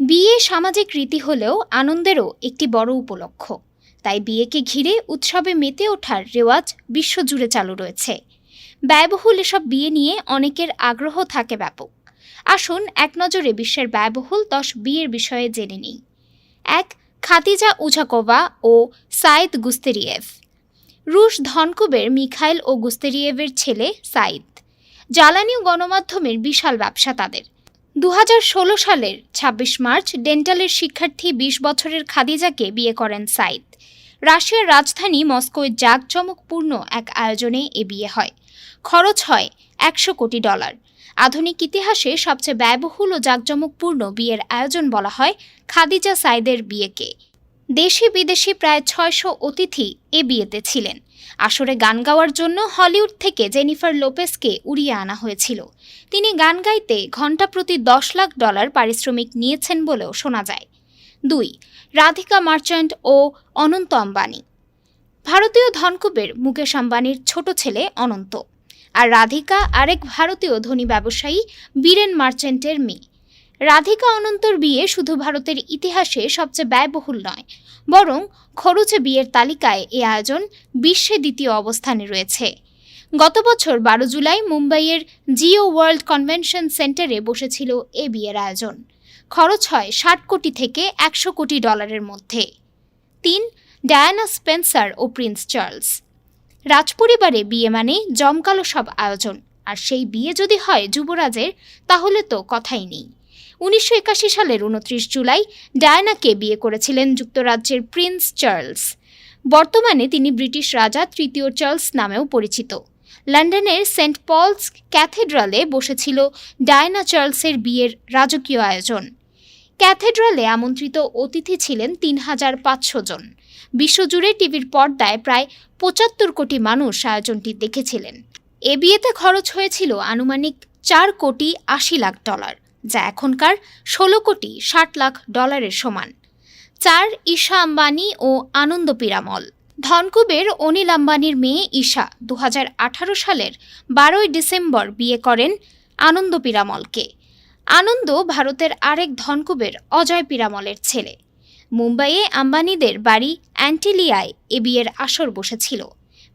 বিয়ে সামাজিক রীতি হলেও আনন্দেরও একটি বড় উপলক্ষ। তাই বিয়েকে ঘিরে উৎসবে মেতে ওঠার রেওয়াজ বিশ্বজুড়ে চালু রয়েছে। ব্যয়বহুল এসব বিয়ে নিয়ে অনেকের আগ্রহ থাকে ব্যাপক। আসুন এক নজরে বিশ্বের ব্যয়বহুল দশ বিয়ের বিষয়ে জেনে নিই। এক খাতিজা উঝাকোভা ও সাইদ গুস্তেরিয়েভ। রুশ ধনকুবের মিখাইল ও গুস্তেরিয়েভের ছেলে সাইদ। জ্বালানি ও গণমাধ্যমের বিশাল ব্যবসা তাদের। দু হাজার ষোলো সালের ২৬ মার্চ ডেন্টালের শিক্ষার্থী ২০ বছরের খাদিজাকে বিয়ে করেন সাইদ। রাশিয়ার রাজধানী মস্কোয় জাঁকজমকপূর্ণ এক আয়োজনে এ বিয়ে হয়। খরচ হয় একশো কোটি ডলার। আধুনিক ইতিহাসে সবচেয়ে ব্যয়বহুল ও জাঁকজমকপূর্ণ বিয়ের আয়োজন বলা হয় খাদিজা সাইদের বিয়েকে। দেশি বিদেশি প্রায় ছয়শো অতিথি এ বিয়েতে ছিলেন। আসরে গান গাওয়ার জন্য হলিউড থেকে জেনিফার লোপেসকে উড়িয়ে আনা হয়েছিল। তিনি গান গাইতে ঘণ্টা প্রতি দশ লাখ ডলার পারিশ্রমিক নিয়েছেন বলেও শোনা যায়। দুই, রাধিকা মার্চেন্ট ও অনন্ত আম্বানি। ভারতীয় ধনকুবের মুকেশ আম্বানির ছোট ছেলে অনন্ত। আর রাধিকা আরেক ভারতীয় ধনী ব্যবসায়ী বীরেন মার্চেন্টের মেয়ে। রাধিকা অনন্তর বিয়ে শুধু ভারতের ইতিহাসে সবচেয়ে ব্যয়বহুল নয়, বরং খরচে বিয়ের তালিকায় এ আয়োজন বিশ্বে দ্বিতীয় অবস্থানে রয়েছে। গত বছর বারো জুলাই মুম্বাইয়ের জিও ওয়ার্ল্ড কনভেনশন সেন্টারে বসেছিল এ বিয়ের আয়োজন। খরচ হয় ষাট কোটি থেকে একশো কোটি ডলারের মধ্যে। তিন, ডায়ানা স্পেন্সার ও প্রিন্স চার্লস। রাজপরিবারে বিয়ে মানে জমকালো সব আয়োজন, আর সেই বিয়ে যদি হয় যুবরাজের, তাহলে তো কথাই নেই। উনিশশো একাশি সালের উনত্রিশ জুলাই ডায়নাকে বিয়ে করেছিলেন যুক্তরাজ্যের প্রিন্স চার্লস। বর্তমানে তিনি ব্রিটিশ রাজা তৃতীয় চার্লস নামেও পরিচিত। লন্ডনের সেন্ট পলস ক্যাথেড্রালে বসেছিল ডায়না চার্লসের বিয়ের রাজকীয় আয়োজন। ক্যাথেড্রালে আমন্ত্রিত অতিথি ছিলেন তিন হাজার পাঁচশো জন। বিশ্বজুড়ে টিভির পর্দায় প্রায় পঁচাত্তর কোটি মানুষ আয়োজনটি দেখেছিলেন। এ বিয়েতে খরচ হয়েছিল আনুমানিক চার কোটি আশি লাখ ডলার। যা এখনকার ষোলো কোটি ষাট লাখ ডলারের সমান। চার ঈশা আম্বানি ও আনন্দ পিরামল। ধনকুবের অনিল আম্বানির মেয়ে ঈশা দু হাজার আঠারো সালের বারোই ডিসেম্বর বিয়ে করেন আনন্দ পিরামলকে। আনন্দ ভারতের আরেক ধনকুবের অজয় পিরামলের ছেলে। মুম্বাইয়ে আম্বানিদের বাড়ি অ্যান্টিলিয়ায় এ বিয়ের আসর বসেছিল।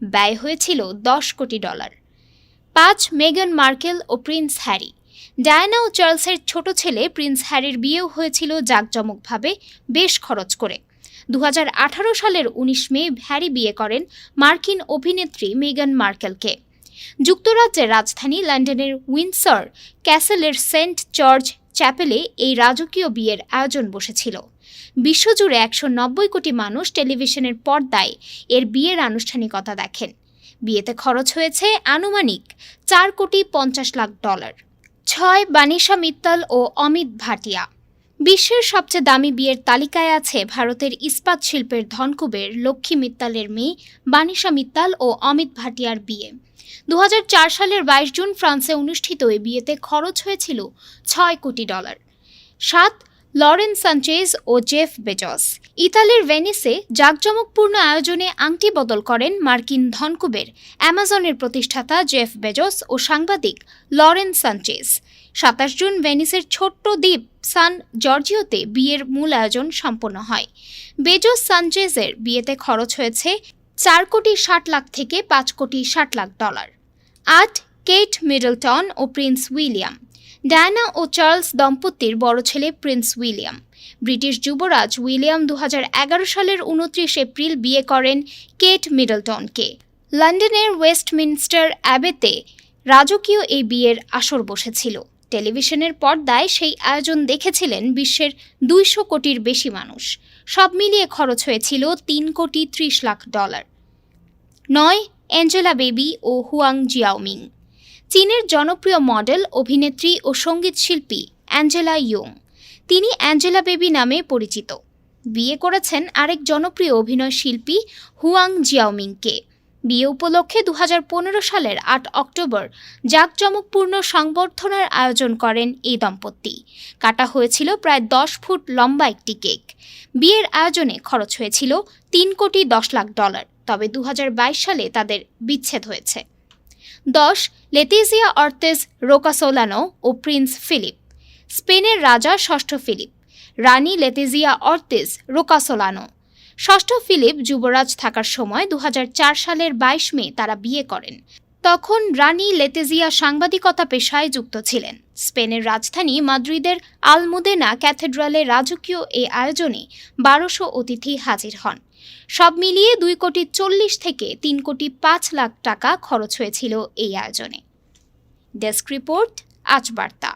ব্যয় হয়েছিল দশ কোটি ডলার। পাঁচ মেগান মার্কেল ও প্রিন্স হ্যারি। ডায়ানা ও চার্লসের ছোট ছেলে প্রিন্স হ্যারির বিয়েও হয়েছিল জাঁকজমকভাবে, বেশ খরচ করে। দু হাজার আঠারো সালের উনিশ মে হ্যারি বিয়ে করেন মার্কিন অভিনেত্রী মেগান মার্কেলকে। যুক্তরাজ্যের রাজধানী লন্ডনের উইন্ডসর ক্যাসেলের সেন্ট জর্জ চ্যাপেলে এই রাজকীয় বিয়ের আয়োজন বসেছিল। বিশ্বজুড়ে একশো নব্বই কোটি মানুষ টেলিভিশনের পর্দায় এর বিয়ের আনুষ্ঠানিকতা দেখেন। বিয়েতে খরচ হয়েছে আনুমানিক চার কোটি পঞ্চাশ লাখ ডলার। ছয় বানিশা মিত্তাল ও অমিত ভাটিয়া। বিশ্বের সবচেয়ে দামি বিয়ের তালিকায় আছে ভারতের ইস্পাত শিল্পের ধনকুবের লক্ষ্মী মিত্তালের মেয়ে বানিশা মিত্তাল ও অমিত ভাটিয়ার বিয়ে। দু হাজার চার সালের বাইশ জুন ফ্রান্সে অনুষ্ঠিত এই বিয়েতে খরচ হয়েছিল ছয় কোটি ডলার। সাত লরেন সানচেজ ও জেফ বেজস। ইতালির ভেনিসে জাঁকজমকপূর্ণ আয়োজনে আংটি বদল করেন মার্কিন ধনকুবের, অ্যামাজনের প্রতিষ্ঠাতা জেফ বেজস ও সাংবাদিক লরেন সানচেজ। সাতাশ জুন ভেনিসের ছোট্ট দ্বীপ সান জর্জিওতে বিয়ের মূল আয়োজন সম্পন্ন হয়। বেজস সানচেজের বিয়েতে খরচ হয়েছে চার কোটি ষাট লাখ থেকে পাঁচ কোটি ষাট লাখ ডলার। আট কেট মিডলটন ও প্রিন্স উইলিয়াম। ডায়ানা ও চার্লস দম্পতির বড় ছেলে প্রিন্স উইলিয়াম। ব্রিটিশ যুবরাজ উইলিয়াম দু হাজার এগারো সালের উনত্রিশ এপ্রিল বিয়ে করেন কেট মিডলটনকে। লন্ডনের ওয়েস্টমিনস্টার অ্যাবেতে রাজকীয় এই বিয়ের আসর বসেছিল। টেলিভিশনের পর্দায় সেই আয়োজন দেখেছিলেন বিশ্বের দুইশো কোটির বেশি মানুষ। সব মিলিয়ে খরচ হয়েছিল তিন কোটি ত্রিশ লাখ ডলার। নয়, অ্যাঞ্জেলা বেবি ও হুয়াং জিয়াওমিং। চীনের জনপ্রিয় মডেল, অভিনেত্রী ও সংগীত শিল্পী অ্যাঞ্জেলা ইয়ং। তিনি অ্যাঞ্জেলা বেবি নামে পরিচিত। বিয়ে করেছেন আরেক জনপ্রিয় অভিনয় শিল্পী হুয়াং জিয়াওমিংকে। বিয়ে উপলক্ষে দু হাজার পনেরো সালের আট অক্টোবর জাঁকজমকপূর্ণ সংবর্ধনার আয়োজন করেন এই দম্পতি। কাটা হয়েছিল প্রায় দশ ফুট লম্বা একটি কেক। বিয়ের আয়োজনে খরচ হয়েছিল তিন কোটি দশ লাখ ডলার, তবে দু হাজার বাইশ সালে তাদের বিচ্ছেদ হয়েছে। দশ, লেতিজিয়া অর্তেজ রোকাসোলানো ও প্রিন্স ফিলিপ। স্পেনের রাজা ষষ্ঠ ফিলিপ, রানী লেতেজিয়া অর্তেজ রোকাসোলানো। ষষ্ঠ ফিলিপ যুবরাজ থাকার সময় দু হাজার চার সালের বাইশ মে তারা বিয়ে করেন। তখন রানী লেতেজিয়া সাংবাদিকতা পেশায় যুক্ত ছিলেন। স্পেনের রাজধানী মাদ্রিদের আলমুদেনা ক্যাথেড্রালে রাজকীয় এই আয়োজনে বারোশো অতিথি হাজির হন। সব মিলিয়ে দুই কোটি চল্লিশ থেকে তিন কোটি পাঁচ লাখ টাকা খরচ হয়েছিল এই আয়োজনে। ডেস্ক রিপোর্ট, আজ বার্তা।